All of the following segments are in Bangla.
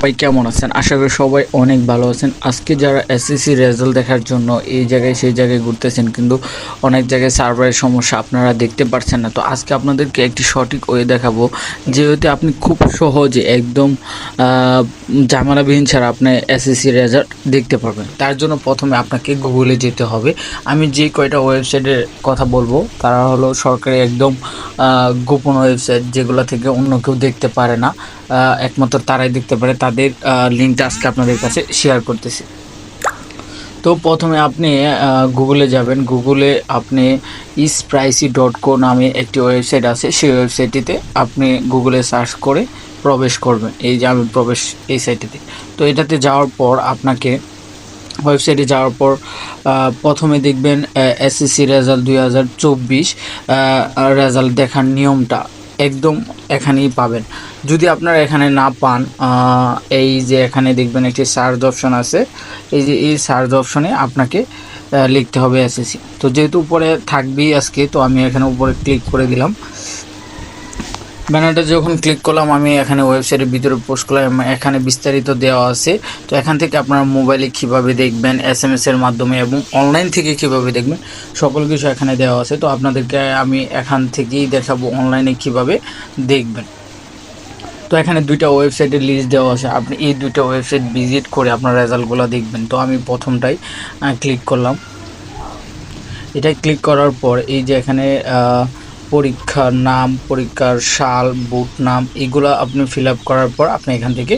সবাই কেমন আছেন? আশা করি সবাই অনেক ভালো আছেন। আজকে যারা এসএসসি রেজাল্ট দেখার জন্য এই জায়গায় সেই জায়গায় ঘুরতেছেন কিন্তু অনেক জায়গায় সার্ভারের সমস্যা আপনারা দেখতে পারছেন না। তো আজকে আপনাদেরকে একটি সঠিক ওয়ে দেখাবো যেহেতু আপনি খুব সহজে একদম আহ, ঝামেলাবিহীন ছাড়া আপনি এসএসসি রেজাল্ট দেখতে পারবেন। তার জন্য প্রথমে আপনাকে গুগলে যেতে হবে। আমি যে কয়টা ওয়েবসাইটের কথা বলব তারা হলো সরকারি একদম গোপন ওয়েবসাইট যেগুলো থেকে অন্য কেউ দেখতে পারে না। একমাত্র তারাই দেখতে পারে। তাদের লিঙ্কটা আজকে আপনাদের কাছে শেয়ার করতেছি। তো প্রথমে আপনি গুগলে যাবেন। গুগলে আপনি ইসপ্রাইসি ডট কো নামে একটি ওয়েবসাইট আছে। সেই ওয়েবসাইটটিতে আপনি গুগলে সার্চ করে প্রবেশ করবেন। এই যে আমি প্রবেশ, এই সাইটটিতে তো এটাতে যাওয়ার পর আপনাকে ওয়েবসাইটে যাওয়ার পর প্রথমে দেখবেন এসএসসি রেজাল্ট দুই হাজার চব্বিশ রেজাল্ট দেখার নিয়মটা। একদম এখানেই পাবেন। যদি আপনারা এখানে না পান এই যে এখানে দেখবেন একটি সার্চ অপশন আছে। এই যে এই সার্চ অপশনে আপনাকে লিখতে হবে এসএসসি তো যেহেতু উপরে থাকবেই আজকে, তো আমি এখানে উপরে ক্লিক করে দিলাম। ব্যানারটা যখন ক্লিক করলাম, আমি এখানে ওয়েবসাইটের ভিতরে পোস্ট করলাম এখানে বিস্তারিত দেওয়া আছে। তো এখান থেকে আপনারা মোবাইলে কীভাবে দেখবেন এস এম এর মাধ্যমে এবং অনলাইন থেকে কীভাবে দেখবেন, সকল কিছু এখানে দেওয়া আছে। তো আপনাদেরকে আমি এখান থেকেই দেখাবো অনলাইনে কীভাবে দেখবেন। তো এখানে দুইটা ওয়েবসাইটের লিস্ট দেওয়া আছে। আপনি এই দুইটা ওয়েবসাইট ভিজিট করে আপনার রেজাল্টগুলো দেখবেন। তো আমি প্রথমটাই ক্লিক করলাম। এটা ক্লিক করার পর এই যে এখানে পরীক্ষার নাম, পরীক্ষার সাল বুট নাম এগুলো আপনি ফিল করার পর আপনি এখান থেকে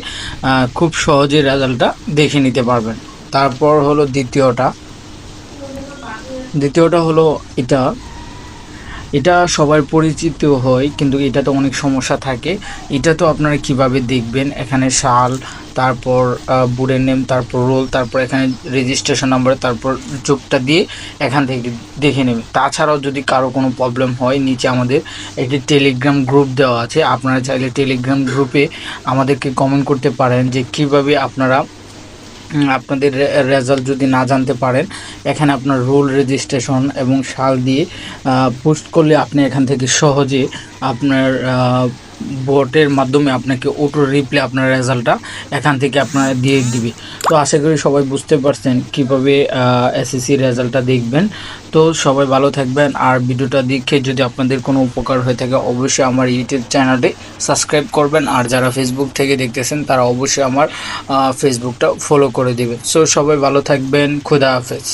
খুব সহজে রেজাল্টটা দেখে নিতে পারবেন। তারপর হলো দ্বিতীয়টা। দ্বিতীয়টা হলো এটা। এটা সবার পরিচিত হয়, কিন্তু এটা তো অনেক সমস্যা থাকে। এটা তো আপনারা কীভাবে দেখবেন? এখানে সাল তারপর বুড়ের নেম তারপর রোল তারপর এখানে রেজিস্ট্রেশন নাম্বার তারপর যোগটা দিয়ে এখান থেকে দেখে নেবেন তাছাড়াও যদি কারও কোনো প্রবলেম হয়, নিচে আমাদের একটি টেলিগ্রাম গ্রুপ দেওয়া আছে। আপনারা চাইলে টেলিগ্রাম গ্রুপে আমাদেরকে কমেন্ট করতে পারেন যে কীভাবে আপনারা আপনাদের রেজাল্ট যদি না জানতে পারেন, এখানে আপনার রোল রেজিস্ট্রেশন এবং সাল দিয়ে পোস্ট করলে আপনি এখান থেকে সহজে আপনার ভোটের মাধ্যমে আপনাকে অটো রিপ্লে আপনার রেজাল্টটা এখান থেকে আপনারা দিয়ে দিবে। তো আশা করি সবাই বুঝতে পারছেন কীভাবে এসএসসি রেজাল্টটা দেখবেন। তো সবাই ভালো থাকবেন। আর ভিডিওটা দেখে যদি আপনাদের কোনো উপকার হয়ে থাকে, অবশ্যই আমার ইউটিউব চ্যানেলটি সাবস্ক্রাইব করবেন। আর যারা ফেসবুক থেকে দেখতেছেন, তারা অবশ্যই আমার ফেসবুকটা ফলো করে দিবেন। সো সবাই ভালো থাকবেন। খুদা হাফেজ।